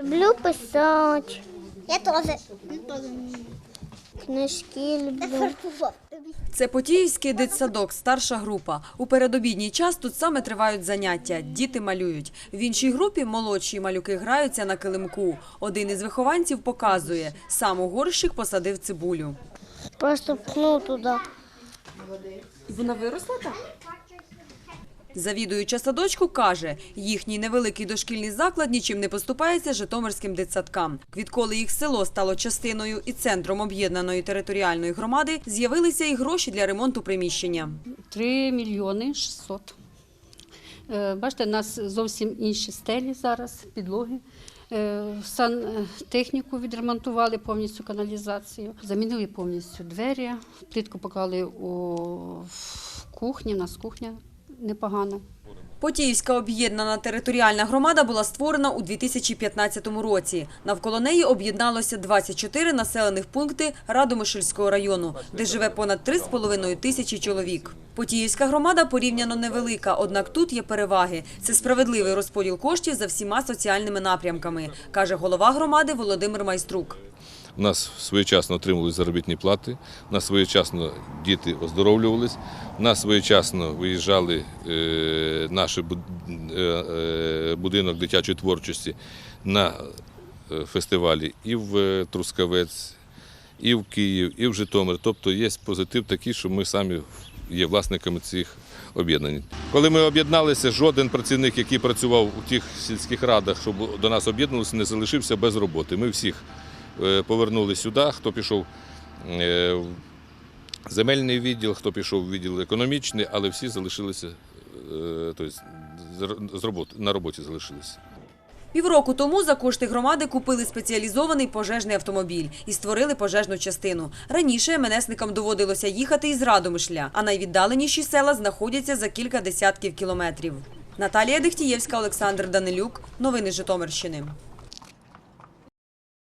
Люблю писати, Я теж. книжки люблю. Це Потіївський дитсадок, старша група. У передобідній час тут саме тривають заняття. Діти малюють. В іншій групі молодші малюки граються на килимку. Один із вихованців показує, сам у горщик посадив цибулю. Просто пхну туди. Вона виросла так? Завідуюча садочку каже, їхній невеликий дошкільний заклад нічим не поступається житомирським дитсадкам. Відколи їх село стало частиною і центром об'єднаної територіальної громади, з'явилися і гроші для ремонту приміщення. 3 мільйони 600. Е, Бачите, у нас зовсім інші стелі зараз, підлоги. Е, Сантехніку відремонтували повністю каналізацію, замінили повністю двері, плитку поклали у кухні, у нас кухня непогана. Потіївська об'єднана територіальна громада була створена у 2015 році. Навколо неї об'єдналося 24 населених пункти Радомишльського району, де живе понад 3,5 тисячі чоловік. Потіївська громада порівняно невелика, однак тут є переваги. Це справедливий розподіл коштів за всіма соціальними напрямками, каже голова громади Володимир Майструк. У нас своєчасно отримували заробітні плати, у нас своєчасно діти оздоровлювались, у нас своєчасно виїжджали е, наш е, е, будинок дитячої творчості на е, фестивалі і в Трускавець, і в Київ, і в Житомир. Тобто є позитив такий, що ми самі є власниками цих об'єднань. Коли ми об'єдналися, жоден працівник, який працював у тих сільських радах, щоб до нас об'єднувалися, не залишився без роботи. Ми всіх повернули сюди, хто пішов е, в земельний відділ, хто пішов в відділ економічний, але всі залишилися е, тобто, на роботі залишилися. Півроку тому за кошти громади купили спеціалізований пожежний автомобіль і створили пожежну частину. Раніше МНСникам доводилося їхати із Радомишля, а найвіддаленіші села знаходяться за кілька десятків кілометрів. Наталія Дехтієвська, Олександр Данилюк. Новини Житомирщини.